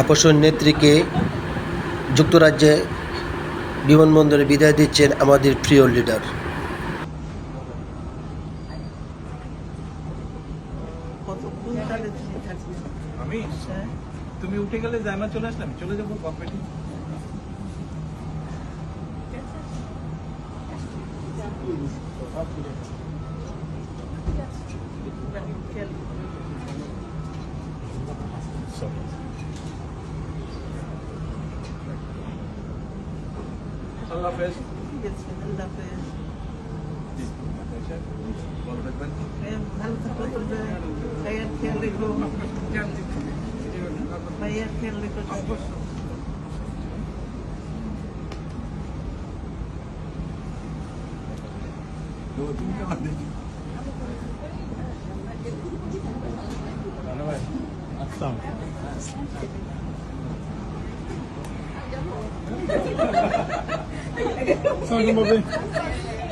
আপসর নেত্রীকে যুক্তরাজ্যে বিমানবন্দরে বিদায় দিচ্ছেন আমাদের প্রিয় লিডার। আমি? তুমি উঠে গেলে জায়মা চলে আসলাম, চলে যাব কম্পিটি আল্লাহ হাফেজ ঠিক আছে আল্লাহ হাফেজ ভালো থাকবেন হ্যাঁ, ভালো থাকো তোমরা ভাইয়ার খেয়াল রেখো ভাইয়ার খেয়াল রেখো অবশ্যই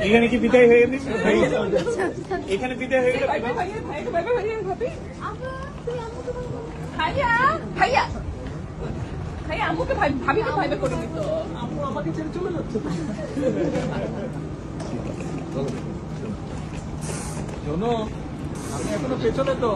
এখানে কি বিদায় হয়ে গেছে? এখানে বিদায় হয়ে গেল ভাইয়া ভাইয়া। ভাইয়া আম্মুকে ভাই ভাবিকে ভাইবে করে দিত শোনো আমি এখনও পেছনে তো।